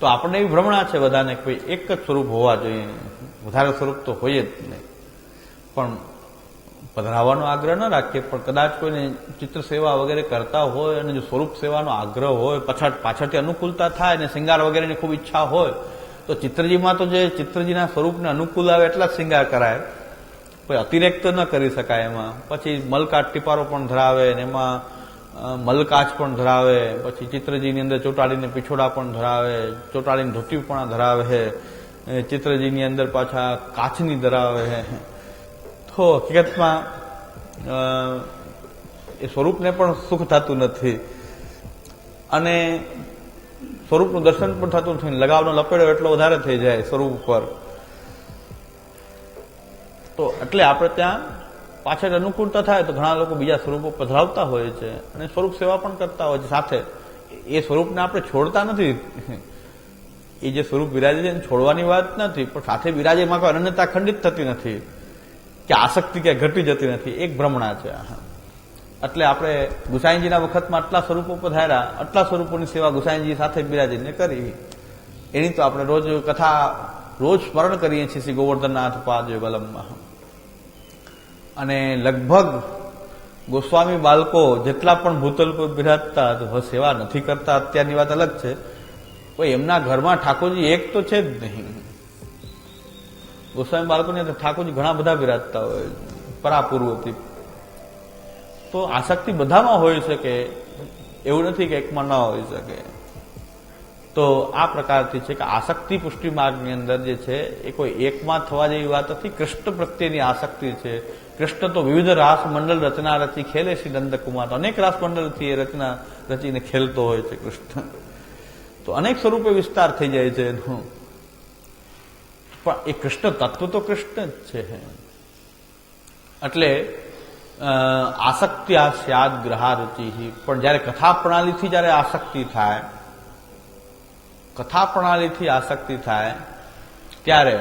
તો આપણને એવી ભ્રમણા છે બધાને કે ભાઈ એક જ સ્વરૂપ હોવા જોઈએ. વધારે સ્વરૂપ તો હોય જ નહીં. પણ પધરાવવાનો આગ્રહ ન રાખીએ. પણ કદાચ કોઈને ચિત્ર સેવા વગેરે કરતા હોય અને જો સ્વરૂપ સેવાનો આગ્રહ હોય પાછળ પાછળથી અનુકૂળતા થાય અને શિંગાર વગેરેની ખૂબ ઈચ્છા હોય, તો ચિત્રજીમાં તો જે ચિત્રજીના સ્વરૂપને અનુકૂળ આવે એટલા જ શિંગાર કરાય. કોઈ અતિરેક્ત ન કરી શકાય એમાં. પછી મલકાટ ટીપારો પણ ધરાવે ને એમાં મલકાચ પણ ધરાવે, પછી ચિત્રજીની અંદર ચોટાડીને પીછોડા પણ ધરાવે, ચોટાડીને ધોતી પણ ધરાવે છે ચિત્રજીની અંદર પાછા કાચની ધરાવે તો હકીકતમાં એ સ્વરૂપને પણ સુખ થતું નથી. અને સ્વરૂપનું દર્શન પણ થતું નથી. લગાવનો લપેડો એટલો વધારે થઈ જાય સ્વરૂપ પર તો એટલે આપણે ત્યાં પાછળ અનુકૂળતા થાય તો ઘણા લોકો બીજા સ્વરૂપો પધરાવતા હોય છે અને સ્વરૂપ સેવા પણ કરતા હોય છે. સાથે એ સ્વરૂપને આપણે છોડતા નથી. એ જે સ્વરૂપ બિરાજે છે છોડવાની વાત નથી, પણ સાથે બિરાજે એમાં કોઈ અનન્યતા ખંડિત થતી નથી. કે આસક્તિ કે ઘટી જતી નથી. એક ભ્રમણા છે. એટલે આપણે ગુસાઈજીના વખતમાં આટલા સ્વરૂપો પધાર્યા, આટલા સ્વરૂપોની સેવા ગુસાઈજી સાથે બિરાજીને કરી. એની તો આપણે રોજ કથા, રોજ સ્મરણ કરીએ છીએ શ્રી ગોવર્ધનનાથ પાદ યુગલમમાં અને લગભગ ગોસ્વામી બાળકો જેટલા પણ ભૂતલ પર બિરાજતા સેવા નથી કરતા, અત્યારની વાત અલગ છે. કોઈ એમના ઘરમાં ઠાકોરજી એક તો છે જ નહીં. ગોસ્વામી બાળકોને ઠાકોરજી ઘણા બધા બિરાજતા હોય, પરાપૂર્વથી. તો આસક્તિ બધામાં હોઈ શકે, એવું નથી કે એકમાં ન હોઈ શકે. તો આ પ્રકારથી છે કે આસક્તિ પુષ્ટિ માર્ગની અંદર જે છે, એ કોઈ એકમાં થવા જેવી વાત નથી. કૃષ્ણ પ્રત્યેની આસક્તિ છે. કૃષ્ણ તો વિવિધ રાસ મંડળ રચના રચી ખેલે શ્રી નંદકુમાર અનેક રાસ મંડળથી એ રચના રચીને ખેલતો હોય છે કૃષ્ણ. તો અનેક સ્વરૂપે વિસ્તાર થઈ જાય છે. એનો પણ એ કૃષ્ણ તત્વ તો કૃષ્ણ જ છે. એટલે આસક્તિ આ સ્યાદ ગ્રહા રુચિ પણ જ્યારે કથા પ્રણાલીથી જ્યારે આસક્તિ થાય, કથા પ્રણાલીથી આસક્તિ થાય, ત્યારે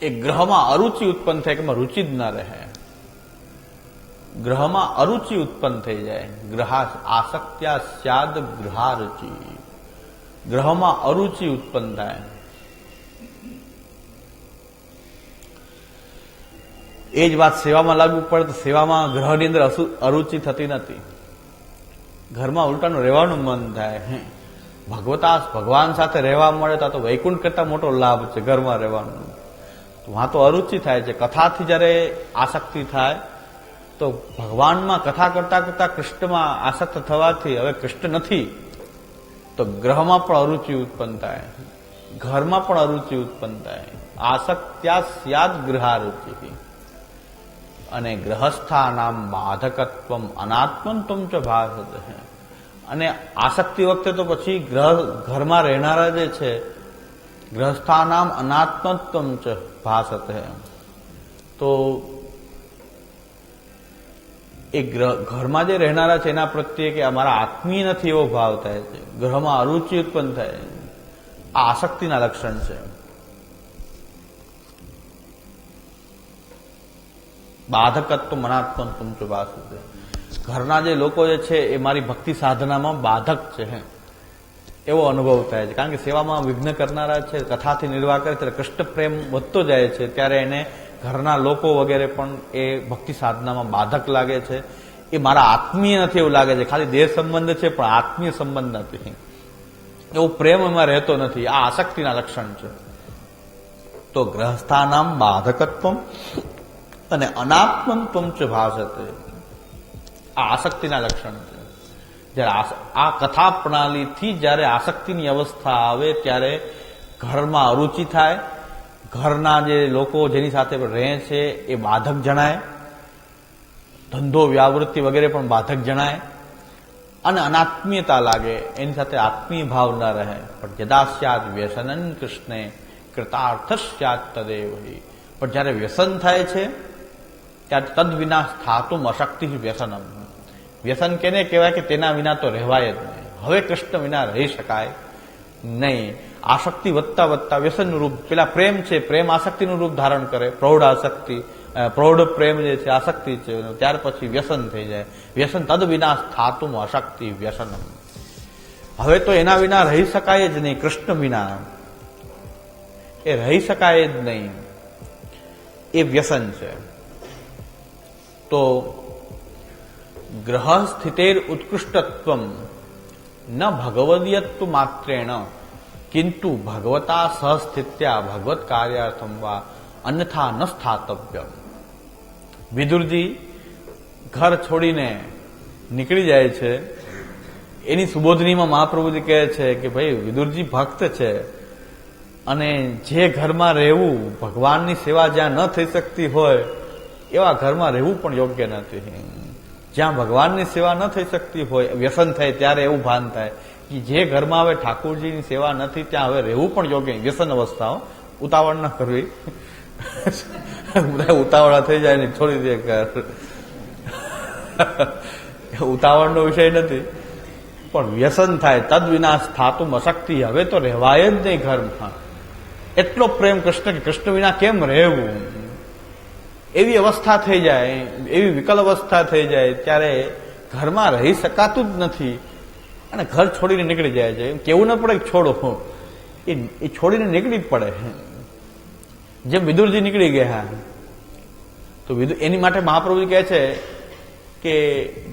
એ ગ્રહમાં અરુચિ ઉત્પન્ન થાય કે રુચિ જ ના રહે. ગ્રહમાં અરુચિ ઉત્પન્ન થઈ જાય. ગ્રહા આસક્ત્યા સ્યાદ ગ્રહા રુચિ ગ્રહમાં અરુચિ ઉત્પન્ન થાય. એ જ વાત સેવામાં લાગુ પડે તો સેવામાં ગ્રહની અંદર અરુચિ થતી નથી. ઘરમાં ઉલટાનું રહેવાનું મન થાય. ભગવતા ભગવાન સાથે રહેવા મળે તો વૈકુંઠ કરતા મોટો લાભ છે ઘરમાં રહેવાનો. તો તો અરુચિ થાય છે કથાથી જ્યારે આસક્તિ થાય તો ભગવાનમાં કથા કરતા કરતા કૃષ્ણમાં આસક્ત થવાથી હવે કૃષ્ણ નથી તો ગ્રહમાં પણ અરુચિ ઉત્પન્ન થાય ઘરમાં પણ અરુચિ ઉત્પન્ન થાય આસક્ત્યા સ્યાદ ગૃહારુચિ અને ગ્રહસ્થા નામ બાધકત્વ અનાત્મન તુમ ચ અને આસક્તિ વખતે તો પછી ગ્રહ ઘરમાં રહેનારા જે છે ગ્રહસ્થા નામ અનાત્મત્વમ ચ ભાષત તો એ ઘરમાં જે રહેનારા છે, એના પ્રત્યે કે અમારા આત્મીય નથી એવો ભાવ થાય છે. ગ્રહમાં અરુચિ ઉત્પન્ન થાય આ આસક્તિના લક્ષણ છે. બાધકત્વ મનાત્મ તુમચ વાસુદે ઘરના જે લોકો જે છે, એ મારી ભક્તિ સાધનામાં બાધક છે. હે એવો અનુભવ થાય છે. કારણ કે સેવામાં વિઘ્ન કરનારા છે, કથાથી નિર્વાહ કરે ત્યારે કૃષ્ણ પ્રેમ વધતો જાય છે. ત્યારે એને ઘરના લોકો વગેરે પણ એ ભક્તિ સાધનામાં બાધક લાગે છે. એ મારા આત્મીય નથી એવું લાગે છે. ખાલી દેહ સંબંધ છે, પણ આત્મીય સંબંધ નથી. એવો પ્રેમ એમાં રહેતો નથી. આ આસક્તિના લક્ષણ છે. તો ગ્રહસ્થાનામ બાધકત્વ અને અનાત્મન ચ ભાષતે આ આસક્તિના લક્ષણ છે. જ્યારે આ કથા પ્રણાલીથી જ્યારે આસક્તિની અવસ્થા આવે ત્યારે ઘરમાં અરુચિ થાય, ઘરના જે લોકો જેની સાથે રહે છે એ બાધક જણાય, ધંધો વ્યાવૃત્તિ વગેરે પણ બાધક જણાય, અને અનાત્મીયતા લાગે, એની સાથે આત્મીય ભાવ ન રહે. પણ યદા સ્યાદ વ્યસનન કૃષ્ણે કૃતાર્થ સ્યાદ તદેવ પણ જ્યારે વ્યસન થાય છે, ત્યારે તદ વિના સ્થાતું અશક્તિ વ્યસનમ. વ્યસન કેને કહેવાય કે તેના વિના તો રહેવાય જ નહીં. હવે કૃષ્ણ વિના રહી શકાય નહીં. આસક્તિ વધતા વધતા વ્યસનનું રૂપ, પેલા પ્રેમ છે, પ્રેમ આસક્તિનું રૂપ ધારણ કરે. પ્રૌઢ આસક્તિ પ્રૌઢ પ્રેમ જે છે, આસક્તિ છે, ત્યાર પછી વ્યસન થઈ જાય. વ્યસન તદ વિના થાતું અશક્તિ વ્યસનમ. હવે તો એના વિના રહી શકાય જ નહીં કૃષ્ણ વિના. એ રહી શકાય જ નહીં. એ વ્યસન છે. તો ગ્રહ સ્થિતેર ઉત્કૃષ્ટત્વ ન ભગવદીયત્વ માત્રેણ કિંતુ ભગવતા સહસ્થિત્યા ભગવત કાર્યાર્થમ વા અન્યથા ન સ્થાતવ્ય વિદુરજી ઘર છોડીને નીકળી જાય છે એની સુબોધનીમાં મહાપ્રભુજી કહે છે કે ભાઈ વિદુરજી ભક્ત છે અને જે ઘરમાં રહેવું ભગવાનની સેવા જ્યાં ન થઈ શકતી હોય એવા ઘરમાં રહેવું પણ યોગ્ય નથી જ્યાં ભગવાનની સેવા ન થઈ શકતી હોય, વ્યસન થાય ત્યારે એવું ભાન થાય કે જે ઘરમાં હવે ઠાકોરજીની સેવા નથી, ત્યાં હવે રહેવું પણ યોગ્ય વ્યસન અવસ્થાઓ ઉતાવળ ન કરવી. બધા ઉતાવળા થઈ જાય ને થોડી દે ઉતાવળનો વિષય નથી. પણ વ્યસન થાય તદ વિનાશ થાતું અશક્તિ હવે તો રહેવાય જ નહીં ઘરમાં. એટલો પ્રેમ કૃષ્ણ કે કૃષ્ણ વિના કેમ રહેવું? એવી અવસ્થા થઈ જાય, એવી વિકલ અવસ્થા થઈ જાય ત્યારે ઘરમાં રહી શકાતું જ નથી. અને ઘર છોડીને નીકળી જાય છે. કેવું ન પડે છોડો. એ એ છોડીને નીકળી જ પડે જેમ વિદુરજી નીકળી ગયા, તો વિદુ, એની માટે મહાપ્રભુજી કહે છે કે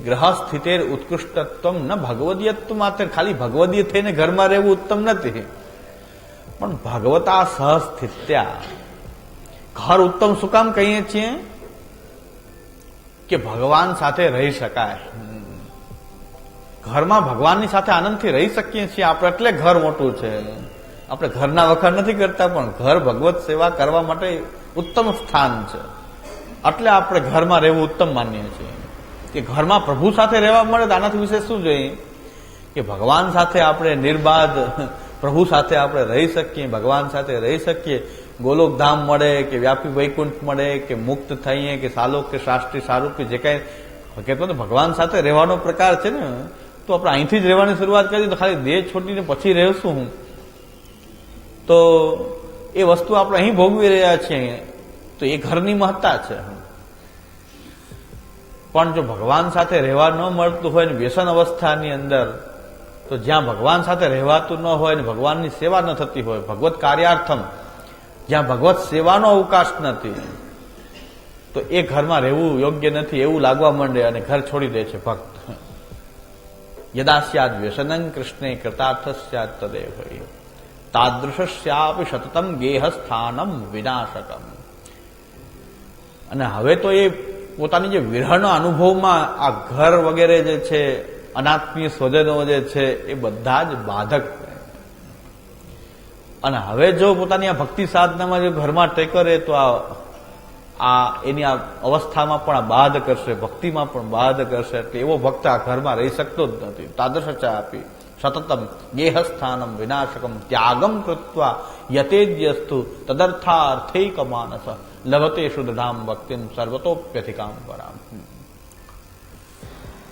ગ્રહ સ્થિતેર ઉત્કૃષ્ટત્વ ન ભગવદીયત્વ માત્ર. ખાલી ભગવદીય થઈને ઘરમાં રહેવું ઉત્તમ નથી. પણ ભગવતા સહસ્થિત્યા. ઘર ઉત્તમ શું કામ કહીએ છીએ? કે ભગવાન સાથે રહી શકાય. ઘરમાં ભગવાનની સાથે આનંદથી રહી શકીએ છીએ આપણે, એટલે ઘર મોટું છે. આપણે ઘરના વખાણ નથી કરતા, પણ ઘર ભગવત સેવા કરવા માટે ઉત્તમ સ્થાન છે. એટલે આપણે ઘરમાં રહેવું ઉત્તમ માનીએ છીએ. કે ઘરમાં પ્રભુ સાથે રહેવા મળે તો આનાથી વિશે શું જોઈએ? કે ભગવાન સાથે આપણે નિર્બાધ, પ્રભુ સાથે આપણે રહી શકીએ, ભગવાન સાથે રહી શકીએ. ગોલોકધામ મળે, કે વ્યાપી વૈકુંઠ મળે, કે મુક્ત થઈએ, કે સાલોક કે શાસ્ત્રી કે જે કાંઈ, કહેતો ભગવાન સાથે રહેવાનો પ્રકાર છે ને, તો આપણે અહીંથી જ રહેવાની શરૂઆત કરી તો ખાલી દેહ છોડીને પછી રહેશું હું. તો એ વસ્તુ આપણે અહીં ભોગવી રહ્યા છીએ. તો એ ઘરની મહત્તા છે. પણ જો ભગવાન સાથે રહેવા ન મળતું હોય ને વ્યસન અવસ્થાની અંદર, તો જ્યાં ભગવાન સાથે રહેવાતું ન હોય ને ભગવાનની સેવા ન થતી હોય, ભગવત કાર્યાર્થમ જ્યાં ભગવત સેવાનો અવકાશ નથી, તો એ ઘરમાં રહેવું યોગ્ય નથી એવું લાગવા માંડે અને ઘર છોડી દે છે ભક્ત. યદાસ્યાદ વ્યસનં કૃષ્ણે કૃતાર્થ સ્યાદ તદેવ તાદૃશ્યાપી સતતમ ગેહ સ્થાનમ વિનાશકમ. અને હવે તો એ પોતાની જે વિરહના અનુભવમાં આ ઘર વગેરે જે છે, અનાત્મીય સ્વજનો જે છે, એ બધા જ બાધક અને હવે જો પોતાની આ ભક્તિ સાધનામાં જો ઘરમાં ટેકરે તો આ આ એની આ અવસ્થામાં પણ બાધ કરશે, ભક્તિમાં પણ બાધ કરશે, એટલે એવો ભક્ત આ ઘરમાં રહી શકતો જ નથી. તાદર્શ ચા આપી, સતતમ દેહસ્થાનમ વિનાશકમ ત્યાગમ કૃત્વા યતેજ્યસ્તુ તદર્થાર્થૈક માનસ લભતે શુદ્ધામ ભક્તિમ સર્વતોપ્યથિકામ પરામ.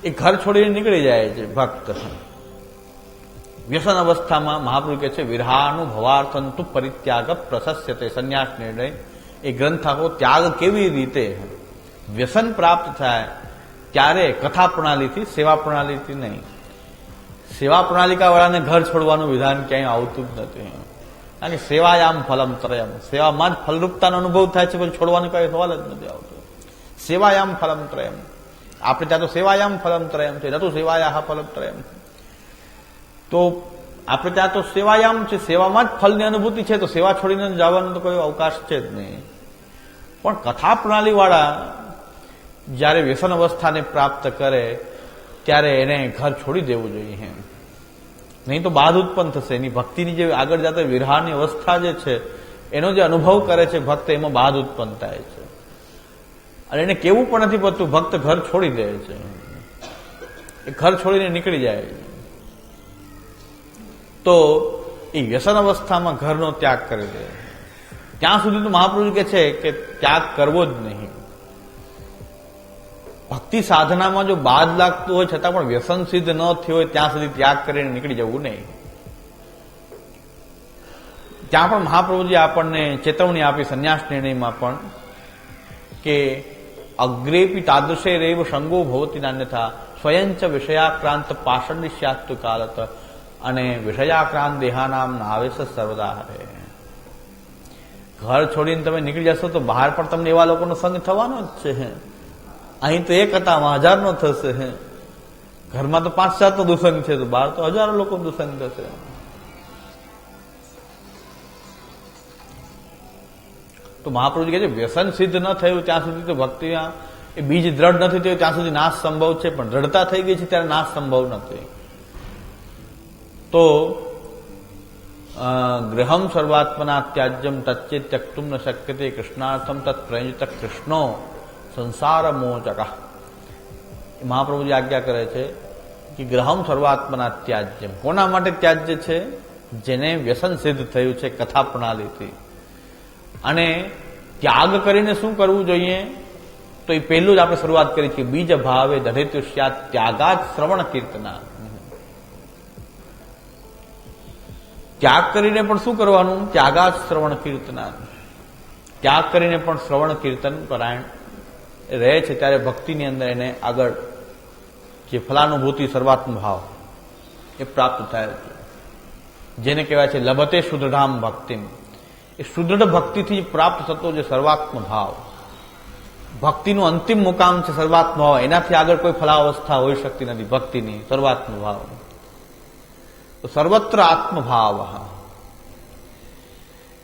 એ ઘર છોડીને નીકળી જાય છે ભક્ત. વ્યસન અવસ્થામાં મહાપ્રભુ કહે છે વિરહાનુભવાર્થંતુ પરિત્યાગ પ્રશસ્યતે સંન્યાસ નિર્ણય એ ગ્રંથ આખો ત્યાગ કેવી રીતે? વ્યસન પ્રાપ્ત થાય ત્યારે કથા પ્રણાલીથી સેવા પ્રણાલીથી નહીં. સેવા પ્રણાલિકા વાળાને ઘર છોડવાનું વિધાન ક્યાંય આવતું જ નથી. કારણ કે સેવાયામ ફલમ ત્રયમ. સેવામાં જ ફલરૂપતાનો અનુભવ થાય છે, પણ છોડવાનો કઈ સવાલ જ નથી આવતો. સેવાયામ ફલમ ત્રયમ. આપણે ત્યાં તો સેવાયામ ફલમ ત્રયમ છે નતું સેવાયા ફલમ ત્રયમ. તો આપણે ત્યાં તો સેવાયામ છે, સેવામાં જ ફલની અનુભૂતિ છે, તો સેવા છોડીને જવાનો તો કોઈ અવકાશ છે જ નહીં. પણ કથા પ્રણાલીવાળા જ્યારે વ્યસન અવસ્થાને પ્રાપ્ત કરે, ત્યારે એને ઘર છોડી દેવું જોઈએ નહીં તો બાદ ઉત્પન્ન થશે. એની ભક્તિની જે આગળ જતા વિરહાની અવસ્થા જે છે, એનો જે અનુભવ કરે છે ભક્ત, એમાં બાદ ઉત્પન્ન થાય છે. અને એને કેવું પણ નથી પડતું, ભક્ત ઘર છોડી દે છે. એ ઘર છોડીને નીકળી જાય. છે તો એ વ્યસન અવસ્થામાં ઘરનો ત્યાગ કરી દે. ત્યાં સુધી તો મહાપુરુષ કે છે કે ત્યાગ કરવો જ નહીં. ભક્તિ સાધનામાં જો બાદ લાગતું હોય છતાં પણ વ્યસન સિદ્ધ ન થયું હોય ત્યાં સુધી ત્યાગ કરીને નીકળી જવું નહીં. ત્યાં પણ મહાપ્રભુજી આપણને ચેતવણી આપી સંન્યાસ નિર્ણયમાં પણ, કે અગ્રેપી તાદૃશે રેવ સંગો ભવતી નાન્યથા, સ્વયંચ વિષયાક્રાંત પાષણિષ્યાસ્તુ કાલત. અને વિષયાક્રાંત દેહાનામ નાવેશ સર્વદા હરે. ઘર છોડીને તમે નીકળી જશો તો બહાર પણ તમને એવા લોકોનો સંગ થવાનો જ છે. અહીં તો એક હતામાં હજારનો થશે. ઘરમાં તો પાંચ સાતનો દુસંગ છે તો બહાર તો હજારો લોકો દુસંગ થશે. તો મહાપ્રભુજી કહે છે, વ્યસન સિદ્ધ ન થયું ત્યાં સુધી તો ભક્તિ એ બીજ દ્રઢ નથી થયું, ત્યાં સુધી નાશ સંભવ છે, પણ દ્રઢતા થઈ ગઈ છે, ત્યારે નાશ સંભવ નથી તો ગૃહમ સર્વાત્મના ત્યાજ્યમ તચ્ચે ત્યક્તુમ ન શક્યતે કૃષ્ણાર્થમ તત્ પ્રયુત કૃષ્ણો સંસાર મોચક મહાપ્રભુજી આજ્ઞા કરે છે કે ગ્રહમ સર્વાત્મના ત્યાજ્યમ કોના માટે ત્યાજ્ય છે જેને વ્યસન સિદ્ધ થયું છે કથા પ્રણાલીથી અને ત્યાગ કરીને શું કરવું જોઈએ તો એ પહેલું જ આપણે શરૂઆત કરી છે બીજ ભાવે દઢેતુષ્યા ત્યાગાત શ્રવણ કીર્તના ત્યાગ કરીને પણ શું કરવાનું? ત્યાગા શ્રવણ કીર્તના. ત્યાગ કરીને પણ શ્રવણ કીર્તન પરાયણ. રહે છે ત્યારે ભક્તિની અંદર એને આગળ જે ફલાનુભૂતિ સર્વાત્મ ભાવ, એ પ્રાપ્ત થાય. છે જેને કહેવાય છે લભતે શુદ્ધામ ભક્તિમ. એ સુદૃઢ ભક્તિથી પ્રાપ્ત થતો જે સર્વાત્મ ભાવ. ભક્તિનું અંતિમ મુકામ છે સર્વાત્મ ભાવ. એનાથી આગળ કોઈ ફલાવસ્થા હોઈ શકતી નથી ભક્તિની સર્વાત્મ ભાવ. તો સર્વત્ર આત્મભાવ.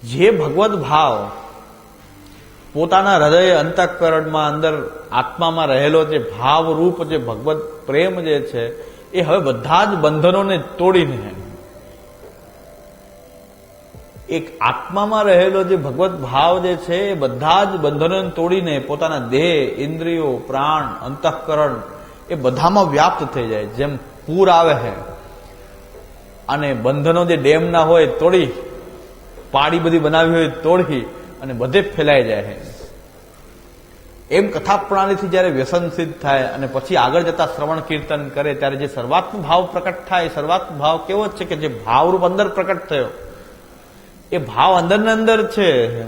જે ભગવત ભાવ પોતાના હૃદય અંતઃકરણમાં અંદર આત્મામાં રહેલો જે ભાવરૂપ જે ભગવત પ્રેમ જે છે, એ હવે બધા જ બંધનોને તોડીને એક આત્મામાં રહેલો જે ભગવત ભાવ જે છે, એ બધા જ બંધનોને તોડીને પોતાના દેહ, ઇન્દ્રિયો, પ્રાણ, અંતઃકરણ એ બધામાં વ્યાપ્ત થઈ જાય. જેમ પૂર આવે છે અને બંધનો જે ડેમના હોય તોડી પાડી બધી બનાવી હોય તોડી અને બધે ફેલાઈ જાય છે. એમ કથા પ્રણાલીથી જ્યારે વ્યસન સિદ્ધ થાય અને પછી આગળ જતા શ્રવણ કીર્તન કરે, ત્યારે જે સર્વાત્મ ભાવ પ્રકટ થાય સર્વાત્મ ભાવ કેવો છે કે જે ભાવરૂપ અંદર પ્રકટ થયો. એ ભાવ અંદર ને અંદર છે.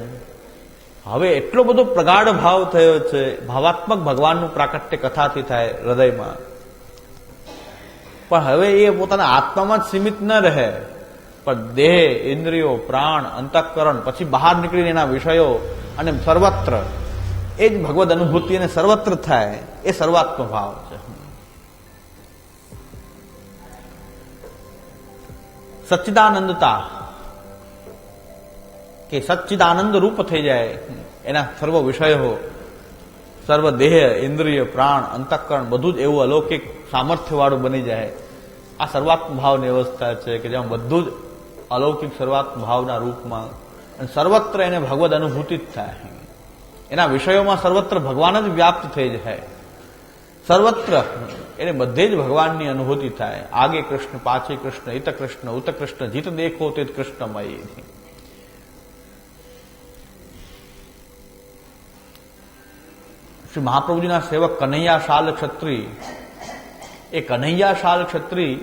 હવે એટલો બધો પ્રગાઢ ભાવ થયો છે. ભાવાત્મક ભગવાનનું પ્રાકટ્ય કથાથી થાય હૃદયમાં. પણ હવે એ પોતાના આત્મામાં જ સીમિત ન રહે. પણ દેહ, ઇન્દ્રિયો, પ્રાણ, અંતઃકરણ, પછી બહાર નીકળીને એના વિષયો અને સર્વત્ર, એ જ ભગવદ અનુભૂતિ અને સર્વત્ર થાય, એ સર્વાત્મ ભાવ છે. સચ્ચિદાનંદતા, કે સચ્ચિદાનંદ રૂપ થઈ જાય એના સર્વ વિષયો સર્વ દેહ ઇન્દ્રિય, પ્રાણ, અંતઃકરણ બધું જ એવું અલૌકિક સામર્થ્યવાળું બની જાય. આ સર્વાત્મ ભાવની અવસ્થા છે કે જેમાં બધું જ અલૌકિક સર્વાત્મ ભાવના રૂપમાં અને સર્વત્ર એને ભગવદ અનુભૂતિ જ થાય. એના વિષયોમાં સર્વત્ર ભગવાન જ વ્યાપ્ત થઈ જાય. સર્વત્ર એને બધે જ ભગવાનની અનુભૂતિ થાય. આગે કૃષ્ણ, પાછે કૃષ્ણ હિત કૃષ્ણ ઉત કૃષ્ણ જીત દેખો તે કૃષ્ણમય. શ્રી મહાપ્રભુજીના સેવક કનૈયા શાલ ક્ષત્રી. એ કનૈયા શાલ ક્ષત્રી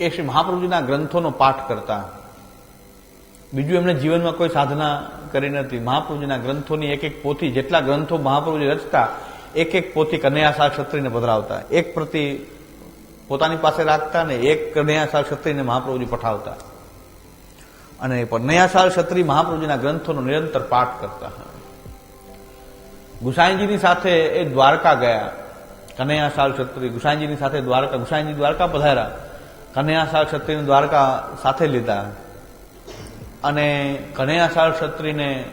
એ શ્રી મહાપ્રભુજીના ગ્રંથોનો પાઠ કરતા. બીજું એમને જીવનમાં કોઈ સાધના કરી નથી. મહાપ્રભુજીના ગ્રંથોની એક એક પોથી, જેટલા ગ્રંથો મહાપ્રભુજી રચતા, એક એક પોથી કનૈયાસાર ક્ષત્રિને પધરાવતા. એક પ્રતિ પોતાની પાસે રાખતા ને એક કનૈયાસાર ક્ષત્રિને મહાપ્રભુજી પઠાવતા. અને કનૈયાસાર ક્ષત્રિ મહાપ્રભુજીના ગ્રંથોનો નિરંતર પાઠ કરતા. ગુસાઈજીની સાથે એ દ્વારકા ગયા કનૈયાસાલ છત્રી, ગુસાઈજીની સાથે દ્વારકા, ગુસાઈજી દ્વારકા પધાર્યા કનૈયાસાલ ક્ષત્રિને દ્વારકા સાથે લીધા. અને કનૈયાસાળ ક્ષત્રિને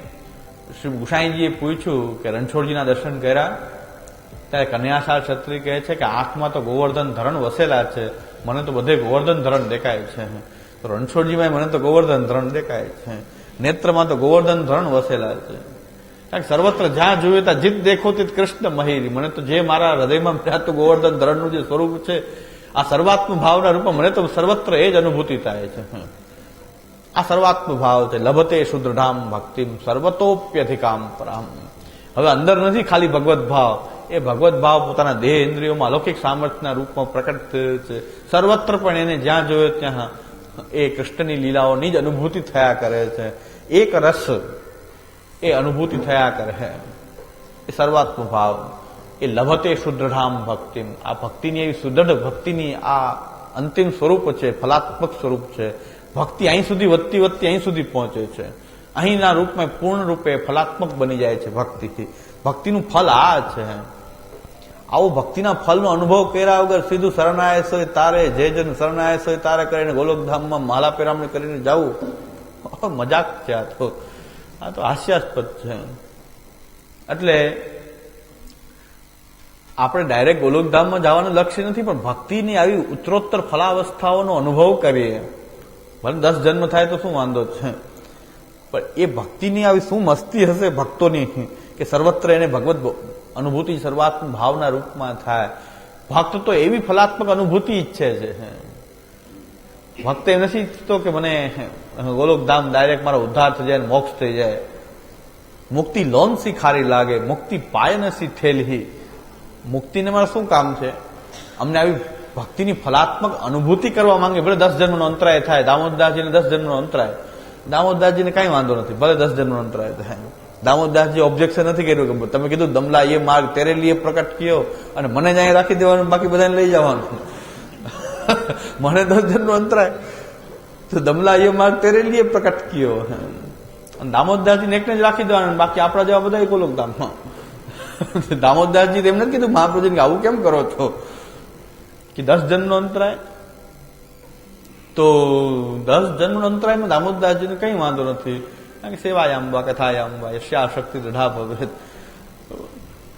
શ્રી ગુસાઈજીએ પૂછ્યું કે રણછોડજીના દર્શન કર્યા? ત્યારે કનૈયાસાળ છત્રી કહે છે કે આંખમાં તો ગોવર્ધન ધરણ વસેલા છે, મને તો બધે ગોવર્ધન ધરણ દેખાય છે. તો રણછોડજીમાં મને તો ગોવર્ધન ધરણ દેખાય છે. નેત્રમાં તો ગોવર્ધન ધરણ વસેલા છે. કારણ સર્વત્ર જ્યાં જોયું ત્યાં જીત દેખો તે કૃષ્ણ મહિરી. મને તો જે મારા હૃદયમાં પ્રાપ્ત ગોવર્ધન ધરણનું જે સ્વરૂપ છે, આ સર્વાત્મ ભાવના રૂપમાં મને તો સર્વત્ર એ જ અનુભૂતિ થાય છે. આ સર્વાત્મ ભાવ છે. લભતે શુદ્રધામ ભક્તિ સર્વતોપ્યધિકામ પરામ. હવે અંદર નથી ખાલી ભગવત ભાવ. એ ભગવત ભાવ પોતાના દેહ ઇન્દ્રિયોમાં અલૌકિક સામર્થ્યના રૂપમાં પ્રકટ થયો છે. સર્વત્ર પણ એને જ્યાં જોયો ત્યાં એ કૃષ્ણની લીલાઓની જ અનુભૂતિ થયા કરે છે. એક રસ એ અનુભૂતિ થયા કરે એ સર્વાત્મ ભાવ. એ લભતે સુદૃઢામ ભક્તિ આ ભક્તિની એવી સુદૃઢ ભક્તિની આ અંતિમ સ્વરૂપ છે, ફલાત્મક સ્વરૂપ છે. ભક્તિ અહીં સુધી વધતી વધતી અહીં સુધી પહોંચે છે. અહીંના રૂપમાં પૂર્ણ રૂપે ફલાત્મક બની જાય છે ભક્તિથી. ભક્તિનું ફલ આ છે. આવું ભક્તિના ફલનો અનુભવ કર્યા વગર સીધું શરણાયસ હોય તારે, જે જન શરણાયસ હોય તારે કરીને ગોલોકધામમાં માલા પેરામણી કરીને જવું. મજાક છે આ તો. આ તો હાસ્યાસ્પદ છે. એટલે આપણે ડાયરેક્ટ ગોલોકધામમાં જવાનું લક્ષ્ય નથી, પણ ભક્તિની આવી ઉત્તરોત્તર ફલાવસ્થાઓનો અનુભવ કરીએ. ભલે દસ જન્મ થાય તો શું વાંધો છે? પણ એ ભક્તિની આવી શું મસ્તી હશે ભક્તોની, કે સર્વત્ર એને ભગવત અનુભૂતિ, સર્વાત્મ ભાવના રૂપમાં થાય. ભક્ત તો એવી ફલાત્મક અનુભૂતિ ઈચ્છે છે. ભક્ત નથી ઈચ્છતો કે મને ગોલોકધામ ડાયરેક્ટ મારો ઉદ્ધાર થઈ જાય મોક્ષ થઈ જાય. મુક્તિ લોન સી ખારી લાગે, મુક્તિ પાય નસી ઠેલહી. મુક્તિને મારે શું કામ છે? અમને આવી ભક્તિની ફલાત્મક અનુભૂતિ કરવા માંગે, ભલે દસ જન્મનો અંતરાય થાય દામોદરજીને દસ જન્મનો અંતરાય. દામોદરજીને કાંઈ વાંધો નથી, ભલે દસ જન્મનો અંતરાય થાય. દામોદરજી ઓબ્જેક્શન નથી કર્યું કે તમે કીધું, દમલા એ માર્ગ તેરે લીએ પ્રકટ કયો અને મને જ અહીંયા રાખી દેવાનું, બાકી બધાને લઈ જવાનું. મને જન્મનો અંતરાય તો દમલા એ માર્ગ તેરે લીએ પ્રકટ કયો અને દામોદરજીને એકને જ રાખી દેવાનું બાકી આપણા જેવા બધા એકો ધામમાં દામોદરજી એમ નથી કીધું મહાપ્રભુજીને આવું કેમ કરો છો? કે દસ જન્મનો અંતરાય તો દસ જન્મનો અંતરાયમાં દામોદરજીને કઈ વાંધો નથી. કારણ કે સેવાય અંબા કથાય અંબા યશ્યા શક્તિ દઢા ભવે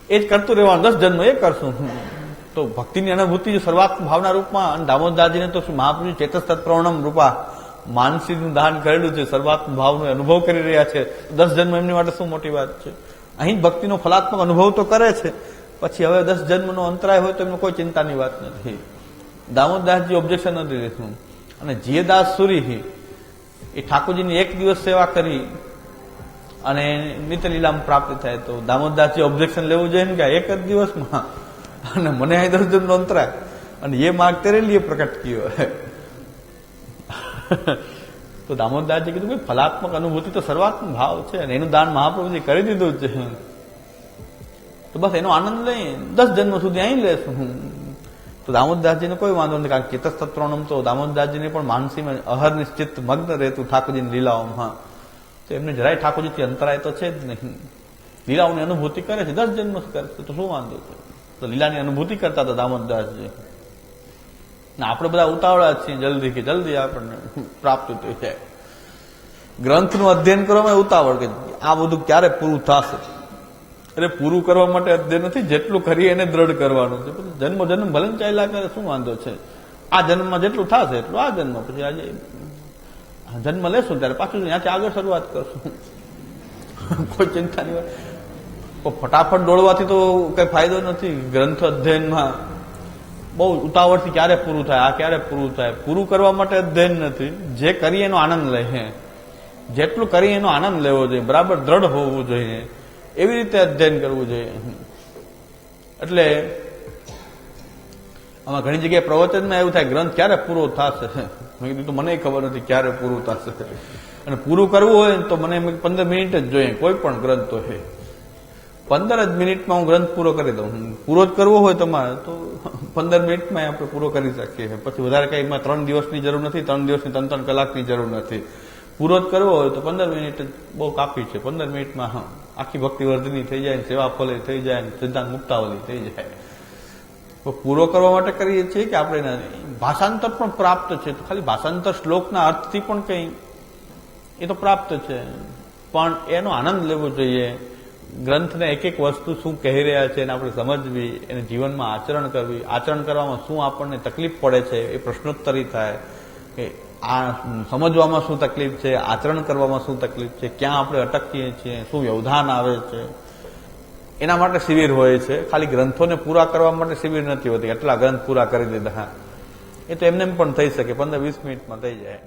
એ જ કરતું રહેવાનું દસ જન્મ એ કરશું. તો ભક્તિની અનુભૂતિ જો શરૂઆત ભાવના રૂપમાં, અને દામોદરજીને તો શું મહાપ્રભુ ચેતસ તત્પ્રવણમ રૂપા માનસીનું દાન કરેલું છે, સર્વાત્મ ભાવનો અનુભવ કરી રહ્યા છે. દસ જન્મ એમની માટે શું મોટી વાત છે? અહીં ભક્તિનો ફલાત્મક અનુભવ તો કરે છે, પછી હવે દસ જન્મનો અંતરાય હોય તો એમને કોઈ ચિંતાની વાત નથી. દામોદરજી ઓબ્જેક્શન નથી લીધું અને જીયદાસ સુરી એ ઠાકોરજીની એક દિવસ સેવા કરી, અને નિત્ય લીલામાં પ્રાપ્ત થાય તો દામોદરજી ઓબ્જેક્શન લેવું જોઈએ ને કે એક જ દિવસમાં? અને મને અહીં દસ જન્મનો અંતરાય અને એ માર્ગ તેરે લીએ પ્રકટ કયો. તો દામોદરજી કીધું કે ફલાત્મક અનુભૂતિ તો સર્વાત્મક ભાવ છે અને એનું દાન મહાપ્રભુજી કરી દીધું છે. તો બસ એનો આનંદ લઈ દસ જન્મ સુધી અહીં લેશું તો દામોદરજીને કોઈ વાંધો નથી, કારણ કે ચેતસ્તત્રોણમ તો દામોદરજીને પણ માનસીમાં અહર નિશ્ચિત મગ્ન રહેતું ઠાકોરજીની લીલાઓમાં તો એમને જરાય ઠાકોરજીથી અંતરાય તો છે જ નહીં. લીલાઓની અનુભૂતિ કરે છે, દસ જન્મ કરે છે, તો શું વાંધો છે? તો લીલાની અનુભૂતિ કરતા હતા દામોદરજી ને આપણે બધા ઉતાવળા છીએ જલ્દી કે જલ્દી આપણને પ્રાપ્ત થઈ જાય ગ્રંથનું અધ્યયન કરવામાં ઉતાવળ કે આ બધું ક્યારે પૂરું થશે? એટલે પૂરું કરવા માટે અધ્યયન નથી, જેટલું કરીએ એને દ્રઢ કરવાનું છે. જન્મ જન્મ ભલે ચાલ્યા કરે, શું વાંધો છે? આ જન્મમાં જેટલું થશે એટલું આ જન્મ. પછી આજે જન્મ લેશું ત્યારે પાછું ત્યાંથી આગળ શરૂઆત કરશું. કોઈ ચિંતાની વાત ફટાફટ દોડવાથી તો કઈ ફાયદો નથી. ગ્રંથ અધ્યયનમાં બહુ ઉતાવળથી ક્યારે પૂરું થાય, આ ક્યારે પૂરું થાય? પૂરું કરવા માટે અધ્યયન નથી. જે કરીએ એનો આનંદ લે જેટલું કરીએ એનો આનંદ લેવો જોઈએ. બરાબર દ્રઢ હોવું જોઈએ. એવી રીતે અધ્યયન કરવું જોઈએ. એટલે આમાં ઘણી જગ્યાએ પ્રવચનમાં એવું થાય, ગ્રંથ ક્યારે પૂરો થશે? મેં કીધું, તો મને ખબર નથી ક્યારે પૂરું થશે. અને પૂરું કરવું હોય તો મને પંદર મિનિટ જ જોઈએ. કોઈ પણ ગ્રંથ હોય પંદર જ મિનિટમાં હું ગ્રંથ પૂરો કરી દઉં. પૂરો જ કરવો હોય તમારે તો પંદર મિનિટમાં આપણે પૂરો કરી શકીએ. પછી વધારે કંઈ એમાં ત્રણ દિવસની જરૂર નથી, ત્રણ દિવસની ત્રણ ત્રણ કલાકની જરૂર નથી. પૂરો જ કરવો હોય તો પંદર મિનિટ બહુ કાપી છે. પંદર મિનિટમાં આખી ભક્તિ વર્ધની થઈ જાય સેવા ફલે થઈ જાય સિદ્ધાંત મુક્તાવલી થઈ જાય. પૂરો કરવા માટે કરીએ છીએ કે આપણે ભાષાંતર પણ પ્રાપ્ત છે. ખાલી ભાષાંતર શ્લોકના અર્થથી પણ કંઈ એ તો પ્રાપ્ત છે. પણ એનો આનંદ લેવો જોઈએ. ગ્રંથને એક એક વસ્તુ શું કહી રહ્યા છે એને આપણે સમજવી, એને જીવનમાં આચરણ કરવી. આચરણ કરવામાં શું આપણને તકલીફ પડે છે એ પ્રશ્નોત્તરી થાય. કે આ સમજવામાં શું તકલીફ છે, આચરણ કરવામાં શું તકલીફ છે, ક્યાં આપણે અટકીએ છીએ, શું વ્યવધાન આવે છે. એના માટે શિબિર હોય છે. ખાલી ગ્રંથોને પૂરા કરવા માટે શિબિર નથી હોતી. એટલા ગ્રંથ પૂરા કરી દીધા. એ તો એમને પણ થઈ શકે. પંદર વીસ મિનિટમાં થઈ જાય.